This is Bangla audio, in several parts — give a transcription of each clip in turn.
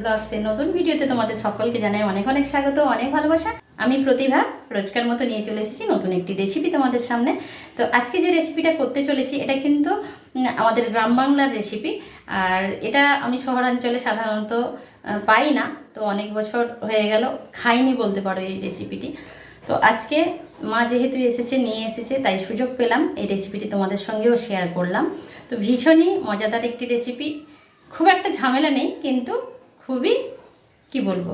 ব্লগসের নতুন ভিডিওতে তোমাদের সকলকে জানাই অনেক অনেক স্বাগত, অনেক ভালোবাসা। আমি প্রতিভা, রোজকার মতো নিয়ে চলে এসেছি নতুন একটি রেসিপি তোমাদের সামনে। তো আজকে যে রেসিপিটা করতে চলেছি, এটা কিন্তু আমাদের গ্রাম বাংলার রেসিপি আর এটা আমি শহরাঞ্চলে সাধারণত পাই না। তো অনেক বছর হয়ে গেল, খাইনি বলতে পারো এই রেসিপিটি তো আজকে মা যেহেতু এসেছে, নিয়ে এসেছে, তাই সুযোগ পেলাম, এই রেসিপিটি তোমাদের সঙ্গেও শেয়ার করলাম। তো ভীষণই মজাদার একটি রেসিপি খুব একটা ঝামেলা নেই, কিন্তু খুবই, কি বলব,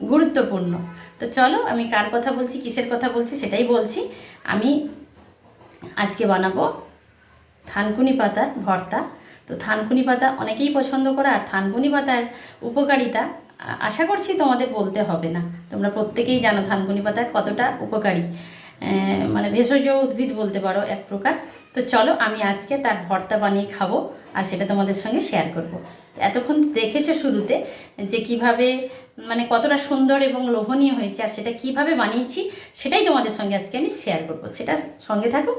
গুরুত্বপূর্ণ। তো চলো, আমি কার কথা বলছি, কিসের কথা বলছি সেটাই বলছি। আমি আজকে বানাবো থানকুনি পাতার ভর্তা। তো থানকুনি পাতা অনেকেই পছন্দ করে, আর থানকুনি পাতার উপকারিতা আশা করছি তোমাদের বলতে হবে না। তোমরা প্রত্যেকেই জানো থানকুনি পাতা কতটা উপকারী। মানে ভেষজ উদ্ভিদ বলতে পারো, এক প্রকার। তো চলো, আমি আজকে তার ভর্তা বানিয়ে খাব আর সেটা তোমাদের সঙ্গে শেয়ার করব। এতক্ষণ দেখেছ শুরুতে যে কীভাবে মানে কতটা সুন্দর এবং লোভনীয় হয়েছে আর সেটা কীভাবে বানিয়েছি, সেটাই তোমাদের সঙ্গে আজকে আমি শেয়ার করব। সেটা সঙ্গে থাকো,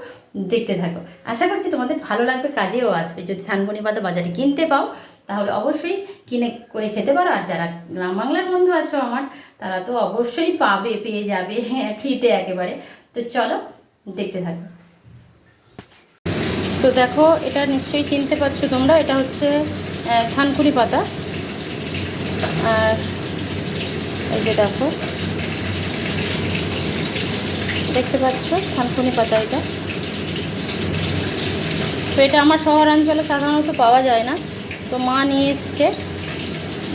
দেখতে থাকো। আশা করছি তোমাদের ভালো লাগবে, কাজেও আসবে। যদি থানকুনি পাতা বাজারে কিনতে পাও, তাহলে অবশ্যই কিনে করে খেতে পারো। আর যারা গ্রাম বাংলার বন্ধু আছো আমার, তারা তো অবশ্যই পাবে, পেয়ে যাবে, ফ্রিতে একেবারে। তো চলো দেখতে থাকো। তো দেখো, এটা নিশ্চয়ই চিনতে পারছ তোমরা। এটা হচ্ছে থানকুনি পাতা। আর এই যে দেখো, দেখতে পাচ্ছ থানকুনি পাতা এটা। তো এটা আমার শহরাঞ্চলে সাধারণত পাওয়া যায় না। তো মা নিয়ে এসছে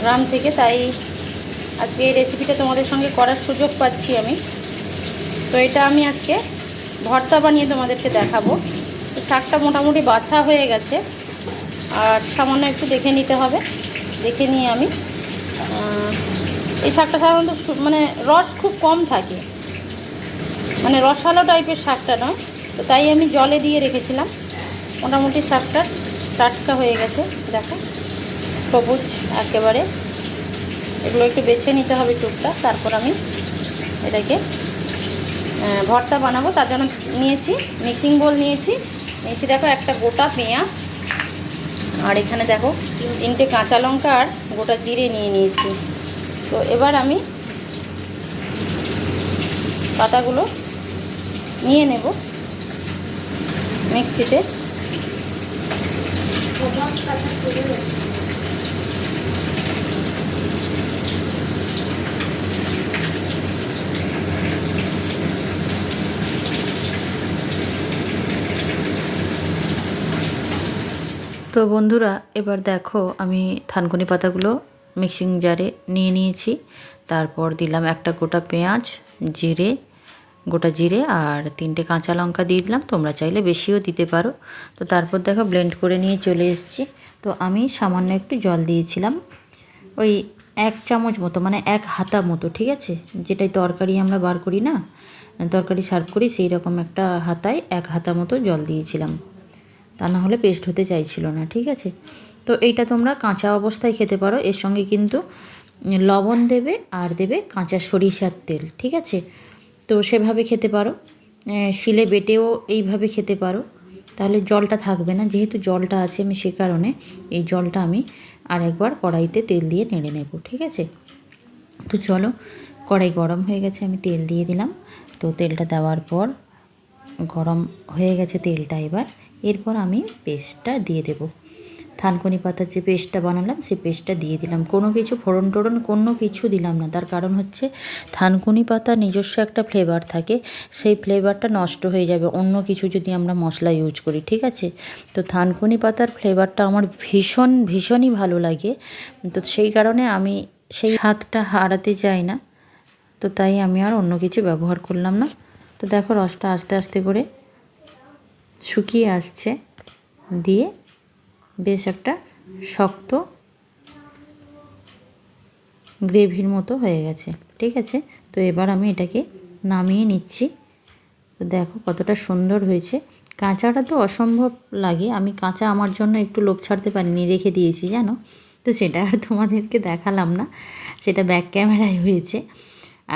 গ্রাম থেকে, তাই আজকে এই রেসিপিটা তোমাদের সঙ্গে করার সুযোগ পাচ্ছি আমি। তো এটা আমি আজকে ভর্তা বানিয়ে তোমাদেরকে দেখাবো। তো শাকটা মোটামুটি বাছা হয়ে গেছে। আর সামান্য একটু দেখে নিতে হবে। দেখে নিয়ে আমি এই শাকটা সাধারণত মানে রস খুব কম থাকে। মানে রসালো টাইপের শাকটা নয়। তো তাই আমি জলে দিয়ে রেখেছিলাম। মোটামুটি শাকটা টাটকা হয়ে গেছে। দেখো, সবুজ একেবারে। এগুলো একটু বেছে নিতে হবে টুকটা। তারপর আমি এটাকে ভর্তা বানাবো, তার জন্য নিয়েছি, মিক্সিং বোল নিয়েছি। নিয়েছি দেখো একটা গোটা পেঁয়াজ। আর এখানে দেখো, তিনটে কাঁচা লঙ্কা আর গোটা জিরে নিয়ে নিয়েছি। তো এবার আমি পাতাগুলো নিয়ে নেব মিক্সিতে। তো বন্ধুরা, এবার দেখো আমি থানকুনি পাতাগুলো মিক্সিং জারে নিয়ে নিয়েছি। তারপর দিলাম একটা গোটা পেঁয়াজ, জিরে, গোটা জিরে আর তিনটে কাঁচা লঙ্কা দিয়ে দিলাম। তোমরা চাইলে বেশিও দিতে পারো। তো তারপর দেখো ব্লেন্ড করে নিয়ে চলে এসেছি। তো আমি সামান্য একটু জল দিয়েছিলাম। ওই এক চামচ মতো মানে এক হাতা মতো, ঠিক আছে? যেটাই তরকারি আমরা বার করি না, তরকারি সার্ভ করি সেই রকম একটা হাতায় এক হাতা মতো জল দিয়েছিলাম। তা না হলে পেস্ট হতে চাইছিল না, ঠিক আছে? তো এইটা তোমরা কাঁচা অবস্থায় খেতে পারো। এর সঙ্গে কিন্তু লবণ দেবে, আর দেবে কাঁচা সরিষার তেল, ঠিক আছে? তো সেভাবে খেতে পারো। শিলে বেটেও এইভাবে খেতে পারো। তাহলে জলটা থাকবে না, যেহেতু জলটা আছে আমি সে কারণে এই জলটা আমি আর একবার কড়াইতে তেল দিয়ে নেড়ে নেব, ঠিক আছে? তো চলো, কড়াই গরম হয়ে গেছে, আমি তেল দিয়ে দিলাম। তো তেলটা দেওয়ার পর গরম হয়ে গেছে তেলটা এবার। এরপর আমি পেস্টটা দিয়ে দেব। থানকুনি পাতার যে পেস্টটা বানালাম সেই পেস্টটা দিয়ে দিলাম। কোনো কিছু ফোড়ন টোড়ন, কোনো কিছু দিলাম না। তার কারণ হচ্ছে থানকুনি পাতা নিজস্ব একটা ফ্লেভার থাকে। সেই ফ্লেভারটা নষ্ট হয়ে যাবে। অন্য কিছু যদি আমরা মশলা ইউজ করি, ঠিক আছে? তো থানকুনি পাতার ফ্লেভারটা আমার ভীষণ, ভীষণই ভালো লাগে। তো সেই কারণে আমি সেই স্বাদটা হারাতে চাই না। তো তাই আমি আর অন্য কিছু ব্যবহার করলাম না। তো দেখো রসটা আস্তে আস্তে করে শুকিয়ে আসছে দিয়ে বেশ একটা শক্ত গ্রেভির মতো হয়ে গেছে, ঠিক আছে? তো এবার আমি এটাকে নামিয়ে নিচ্ছি। তো দেখো কতটা সুন্দর হয়েছে। কাঁচাটা তো অসম্ভব লাগে, আমি কাঁচা আমার জন্য একটু লোভ ছাড়তে পারিনি, রেখে দিয়েছি, জানো? তো সেটা আর তোমাদেরকে দেখালাম না, সেটা ব্যাক ক্যামেরায় হয়েছে।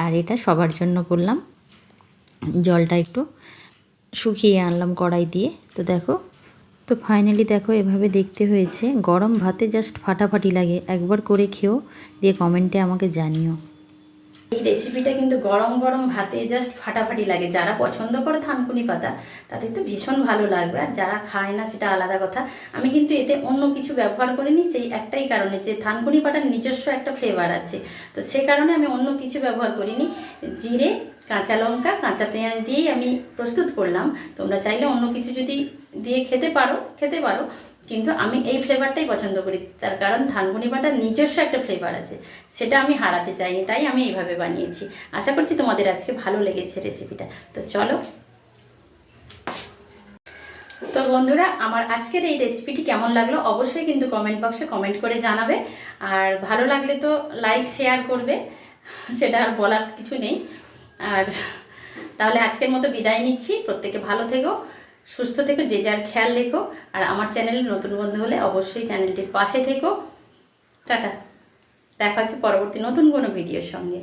আর এটা সবার জন্য করলাম। জলটা একটু শুকিয়ে আনলাম কড়াই দিয়ে। তো দেখো, তো ফাইনালি দেখো এভাবে দেখতে হয়েছে। গরম ভাতে জাস্ট ফাটাফাটি লাগে। একবার করে খেও, দিয়ে কমেন্টে আমাকে জানিও। এই রেসিপিটা কিন্তু গরম গরম ভাতে জাস্ট ফাটাফাটি লাগে। যারা পছন্দ করে থানকুনি পাতা, তাদের তো ভীষণ ভালো লাগবে। আর যারা খায় না, সেটা আলাদা কথা। আমি কিন্তু এতে অন্য কিছু ব্যবহার করিনি, সেই একটাই কারণে যে থানকুনি পাতার নিজস্ব একটা ফ্লেভার আছে। তো সে কারণে আমি অন্য কিছু ব্যবহার করিনি। জিরে কাঁচা লঙ্কা, কাঁচা পেঁয়াজ দিয়েই আমি প্রস্তুত করলাম। তোমরা চাইলে অন্য কিছু যদি দিয়ে খেতে পারো খেতে পারো। কিন্তু আমি এই ফ্লেভারটাই পছন্দ করি। তার কারণ ধানকুনি বাটার নিজস্ব একটা ফ্লেভার আছে। সেটা আমি হারাতে চাইনি, তাই আমি এইভাবে বানিয়েছি। আশা করছি তোমাদের আজকে ভালো লেগেছে রেসিপিটা তো চলো। তো বন্ধুরা, আমার আজকের এই রেসিপিটি কেমন লাগল অবশ্যই কিন্তু কমেন্ট বক্সে কমেন্ট করে জানাবে। আর ভালো লাগলে তো লাইক শেয়ার করবে। সেটা আর বলার কিছু নেই। আর তাহলে আজকের মতো বিদায় নিচ্ছি। প্রত্যেকে ভালো থেকো, সুস্থ থেকো, যে যার খেয়াল রেখো। আর আমার চ্যানেলে নতুন বন্ধু হলে অবশ্যই চ্যানেলটির পাশে থেকো। টাটা। দেখা হচ্ছে পরবর্তী নতুন কোনো ভিডিওর সঙ্গে।